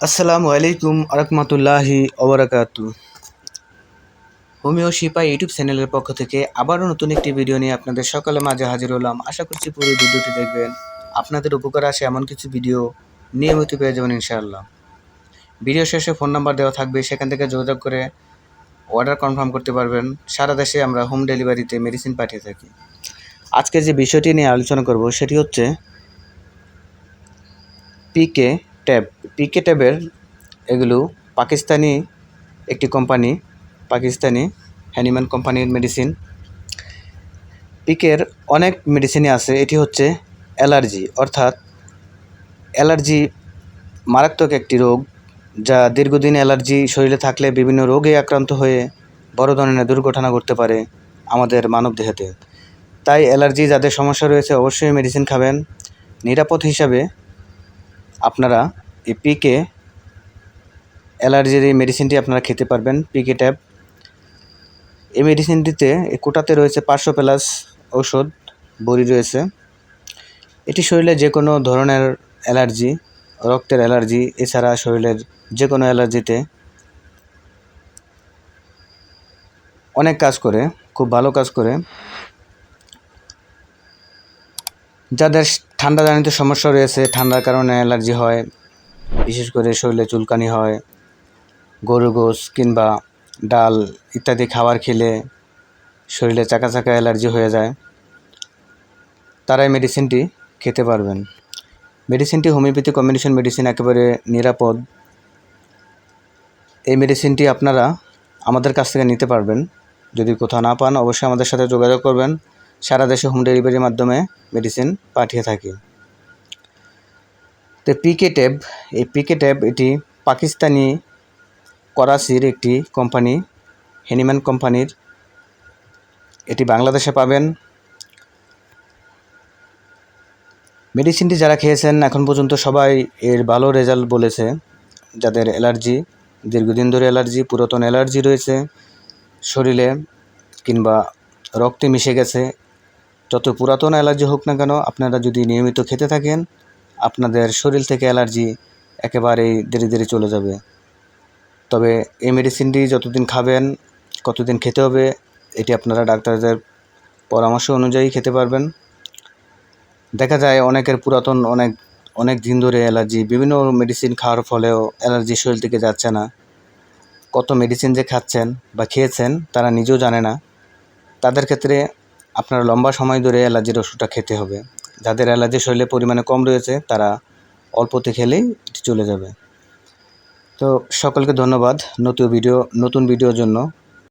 আসসালামু আলাইকুম আরহামতুল্লাহি ওবরাকাতু। হোমিও শিপা ইউটিউব চ্যানেলের পক্ষ থেকে আবারও নতুন একটি ভিডিও নিয়ে আপনাদের সকালে মাঝে হাজির হলাম। আশা করছি পুরো ভিডিওটি দেখবেন। আপনাদের উপকার আসে এমন কিছু ভিডিও নিয়মিত পেয়ে যাবেন ইনশাআল্লাহ। ভিডিও শেষে ফোন নাম্বার দেওয়া থাকবে, সেখান থেকে যোগাযোগ করে অর্ডার কনফার্ম করতে পারবেন। সারা দেশে আমরা হোম ডেলিভারিতে মেডিসিন পাঠিয়ে থাকি। আজকে যে বিষয়টি নিয়ে আলোচনা করব, সেটি হচ্ছে পিকে ট্যাব, পিকে ট্যাবের এগুলো পাকিস্তানি একটি কোম্পানি, পাকিস্তানি হ্যানিম্যান কোম্পানির মেডিসিন। পিকের অনেক মেডিসিনই আছে, এটি হচ্ছে অ্যালার্জি, অর্থাৎ অ্যালার্জি মারাত্মক একটি রোগ, যা দীর্ঘদিন অ্যালার্জি শরীরে থাকলে বিভিন্ন রোগে আক্রান্ত হয়ে বড় ধরনের দুর্ঘটনা ঘটতে পারে আমাদের মানবদেহেতে তাই অ্যালার্জি যাদের সমস্যা রয়েছে, অবশ্যই মেডিসিন খাবেন। নিরাপদ হিসাবে আপনারা এই পিকে অ্যালার্জির এই মেডিসিনটি আপনারা খেতে পারবেন, পিকে ট্যাব। এই মেডিসিনটিতে কোটাতে রয়েছে পাঁচশো প্লাস ঔষধ, বড়ি রয়েছে। এটি শরীরে যে কোনো ধরনের অ্যালার্জি, রক্তের অ্যালার্জি, এছাড়া শরীরের যে কোনো অ্যালার্জিতে অনেক কাজ করে, খুব ভালো কাজ করে। যাদের ঠান্ডাজনিত সমস্যা রয়েছে, ঠান্ডার কারণে অ্যালার্জি হয়, বিশেষ করে শরীরে চুলকানি হয়, গরু গোস কিংবা ডাল ইত্যাদি খাবার খেলে শরীরে চাকা চাকা অ্যালার্জি হয়ে যায়। তারাই মেডিসিনটি খেতে পারবেন। মেডিসিনটি হোমিওপ্যাথি কম্বিনেশন মেডিসিন একেবারে নিরাপদ। এই মেডিসিনটি আপনারা আমাদের কাছ থেকে নিতে পারবেন। যদি কোথাও না পান, অবশ্যই আমাদের সাথে যোগাযোগ করবেন। সারা দেশে হোম ডেলিভারির মাধ্যমে মেডিসিন পাঠিয়ে থাকি। তো পিকে ট্যাব এই পিকে ট্যাব এটি পাকিস্তানি করাচির একটি কোম্পানি হেনিম্যান কোম্পানির এটি বাংলাদেশে পাবেন। মেডিসিনটি যারা খেয়েছেন, এখন পর্যন্ত সবাই এর ভালো রেজাল্ট বলেছে। যাদের অ্যালার্জি দীর্ঘদিন ধরে অ্যালার্জি পুরাতন অ্যালার্জি রয়েছে, শরীরে কিংবা রক্তে মিশে গেছে যত পুরাতন অ্যালার্জি হোক না কেন, আপনারা যদি নিয়মিত খেতে থাকেন, আপনাদের শরীর থেকে অ্যালার্জি একেবারেই ধীরে ধীরে চলে যাবে। তবে এই মেডিসিনটি যতদিন খাবেন, কতদিন খেতে হবে, এটি আপনারা ডাক্তারদের পরামর্শ অনুযায়ী খেতে পারবেন। দেখা যায় অনেকের পুরাতন অনেক অনেক দিন ধরে অ্যালার্জি, বিভিন্ন মেডিসিন খাওয়ার ফলেও অ্যালার্জি শরীর থেকে যাচ্ছে না। কত মেডিসিন যে খাচ্ছেন বা খেয়েছেন, তারা নিজেও জানে না। তাদের ক্ষেত্রে আপনার লম্বা সময় ধরে অ্যালার্জির ওষুধটা খেতে হবে। যাদের অ্যালার্জি শরীরে পরিমাণে কম রয়েছে, তারা অল্পতে খেলেই চলে যাবে। তো সকলকে ধন্যবাদ নতুন ভিডিও, নতুন ভিডিওর জন্য।